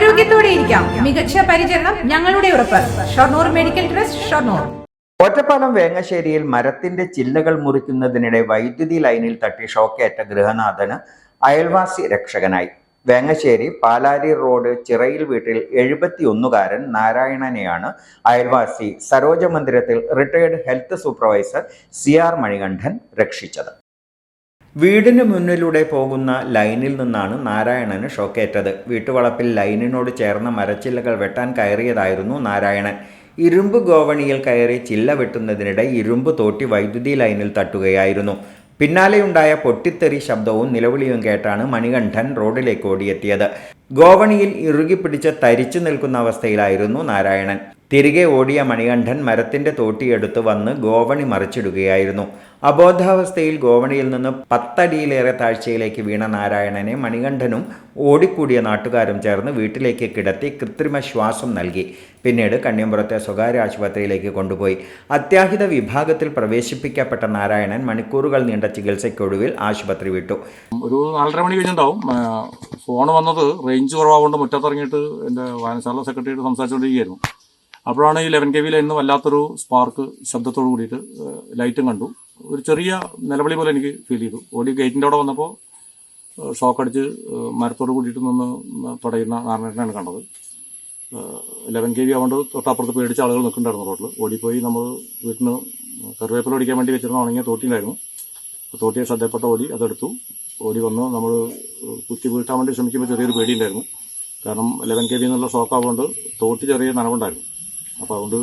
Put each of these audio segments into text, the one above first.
ആരോഗ്യത്തോടെ ഇരിക്കാം മികച്ച പരിചരണം ഞങ്ങളുടെ ഉറപ്പ്. Shoranur medical trust Shoranur. Ottapalam വേങ്ങശ്ശേരിയിൽ മരത്തിന്റെ ചില്ലകൾ മുറിക്കുന്നതിനിടെ വൈദ്യുതി ലൈനിൽ തട്ടി ഷോക്കേറ്റ ഗൃഹനാഥന് അയൽവാസി രക്ഷകനായി. വേങ്ങശ്ശേരി പാലാരി റോഡ് ചിറയിൽ വീട്ടിൽ എഴുപത്തിയൊന്നുകാരൻ നാരായണനെയാണ് അയൽവാസി സരോജ മന്ദിരത്തിൽ retired health supervisor C R Manikandan രക്ഷിച്ചത്. വീടിന് മുന്നിലൂടെ പോകുന്ന ലൈനിൽ നിന്നാണ് നാരായണന് ഷോക്കേറ്റത്. വീട്ടുവളപ്പിൽ ലൈനിനോട് ചേർന്ന മരച്ചില്ലകൾ വെട്ടാൻ കയറിയതായിരുന്നു നാരായണൻ. ഇരുമ്പ് ഗോവണിയിൽ കയറി ചില്ല വെട്ടുന്നതിനിടെ ഇരുമ്പ് തോട്ടി വൈദ്യുതി ലൈനിൽ തട്ടുകയായിരുന്നു. പിന്നാലെയുണ്ടായ പൊട്ടിത്തെറി ശബ്ദവും നിലവിളിയും കേട്ടാണ് മണികണ്ഠൻ റോഡിലേക്ക് ഓടിയെത്തിയത്. ഗോവണിയിൽ ഇറുകിപ്പിടിച്ച് തരിച്ചു നിൽക്കുന്ന അവസ്ഥയിലായിരുന്നു നാരായണൻ. തിരികെ ഓടിയ മണികണ്ഠൻ മരത്തിന്റെ തോട്ടിയെടുത്ത് വന്ന് ഗോവണി മറിച്ചിടുകയായിരുന്നു. അബോധാവസ്ഥയിൽ ഗോവണിയിൽ നിന്ന് പത്തടിയിലേറെ താഴ്ചയിലേക്ക് വീണ നാരായണനെ മണികണ്ഠനും ഓടിക്കൂടിയ നാട്ടുകാരും ചേർന്ന് വീട്ടിലേക്ക് കിടത്തി കൃത്രിമ ശ്വാസം നൽകി. പിന്നീട് കണ്ണിയമ്പുറത്തെ സ്വകാര്യ ആശുപത്രിയിലേക്ക് കൊണ്ടുപോയി. അത്യാഹിത വിഭാഗത്തിൽ പ്രവേശിപ്പിക്കപ്പെട്ട നാരായണൻ മണിക്കൂറുകൾ നീണ്ട ചികിത്സയ്ക്കൊടുവിൽ ആശുപത്രി വിട്ടു. ഒരു നാലര മണി കഴിഞ്ഞിട്ടുണ്ടാവും. ഫോൺ വന്നത് റേഞ്ച് കുറവാകൊണ്ട് മുറ്റത്തിറങ്ങിയിട്ട് എന്റെ വായനശാല സെക്രട്ടറിയോട് സംസാരിച്ചുകൊണ്ടിരിക്കുകയായിരുന്നു. അപ്പോഴാണ് ഈ ലെവൻ കെ വിയിൽ നിന്ന് വല്ലാത്തൊരു സ്പാർക്ക് ശബ്ദത്തോട് കൂടിയിട്ട് ലൈറ്റും കണ്ടു. ഒരു ചെറിയ നിലവിളി പോലെ എനിക്ക് ഫീൽ ചെയ്തു. ഓടി ഗേറ്റിന്റെ അവിടെ വന്നപ്പോൾ ഷോക്ക് അടിച്ച് മരത്തോട് കൂടിയിട്ട് നിന്ന് പടയുന്ന നാരായണനാണ് കണ്ടത്. ലെവൻ കെ വി ആവുകൊണ്ട് തൊട്ടപ്പുറത്ത് പേടിച്ച ആളുകൾ നിൽക്കുന്നുണ്ടായിരുന്നു റോഡിൽ ഓടിപ്പോയി നമ്മൾ വീട്ടിന് കറിവേപ്പില ഓടിക്കാൻ വേണ്ടി വെച്ചിരുന്ന ഉണങ്ങിയ തോട്ടിയിലായിരുന്നു തോട്ടിയെ ശ്രദ്ധപ്പെട്ട ഓടി അതെടുത്തു. ഓടി വന്ന് നമ്മൾ കുത്തി വീഴ്ത്താൻ വേണ്ടി ശ്രമിക്കുമ്പോൾ ചെറിയൊരു പേടിയുണ്ടായിരുന്നു. കാരണം ലെവൻ കെ വി എന്നുള്ള ഷോക്ക് ആവുകൊണ്ട് തോട്ടി ചെറിയ നനവുണ്ടായിരുന്നു. അപ്പോൾ അതുകൊണ്ട്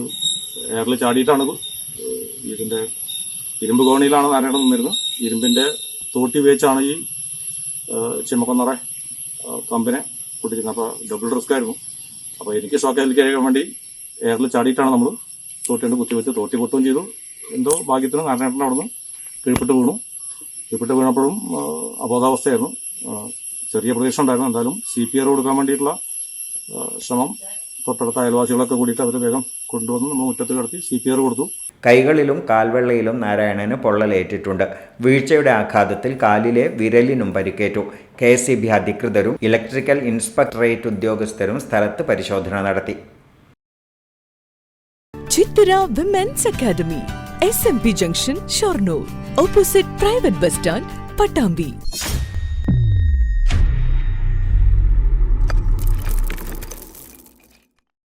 എയറിൽ ചാടിയിട്ടാണ് ഇതിന്റെ ഇരുമ്പ് കോണിയിലാണ് നാരായണൻ നിന്നിരുന്നത്. ഇരുമ്പിന്റെ തോട്ടി ഉപയോഗിച്ചാണ് ഈ ചിമ്മക്കൊന്നറ കമ്പിനെ പൊട്ടിക്കുന്നത് അപ്പോൾ ഡബിൾ റിസ്ക് ആയിരുന്നു. അപ്പോൾ എനിക്ക് ഷോക്ക് ഏൽക്കാൻ വേണ്ടി എയറിൽ ചാടിയിട്ടാണ് നമ്മൾ തോട്ടി കൊണ്ട് കുത്തിവെച്ച് തോട്ടി പൊട്ടുകയും ചെയ്തു. എന്തോ ഭാഗ്യത്തിന് നാരായണൻ അവിടെ നിന്ന് കീഴ്പ്പെട്ട് വീണു. കീഴ്പ്പെട്ട് വീണപ്പോഴും അബോധാവസ്ഥയായിരുന്നു. ചെറിയ പ്രദേശം ഉണ്ടായിരുന്നു. എന്തായാലും സി പി ആർ കൊടുക്കാൻ വേണ്ടിയിട്ടുള്ള ശ്രമം തൊട്ടടുത്ത അയൽവാസികളൊക്കെ കൂടിയിട്ട് അവർ വേഗം കൊണ്ടുവന്ന് നമ്മൾ മുറ്റത്ത് കിടത്തി സി പി ആർ കൊടുത്തു. കൈകളിലും കാൽവെള്ളയിലും നാരായണന് പൊള്ളലേറ്റിട്ടുണ്ട്. വീഴ്ചയുടെ ആഘാതത്തിൽ കാലിലെ വിരലിനും പരിക്കേറ്റു. കെ എസ് ബി അധികൃതരും ഇലക്ട്രിക്കൽ ഇൻസ്പെക്ടറേറ്റ് ഉദ്യോഗസ്ഥരും സ്ഥലത്ത് പരിശോധന നടത്തി. Chithara women's academy S M P junction Shoranur opposite private bus stand Pattambi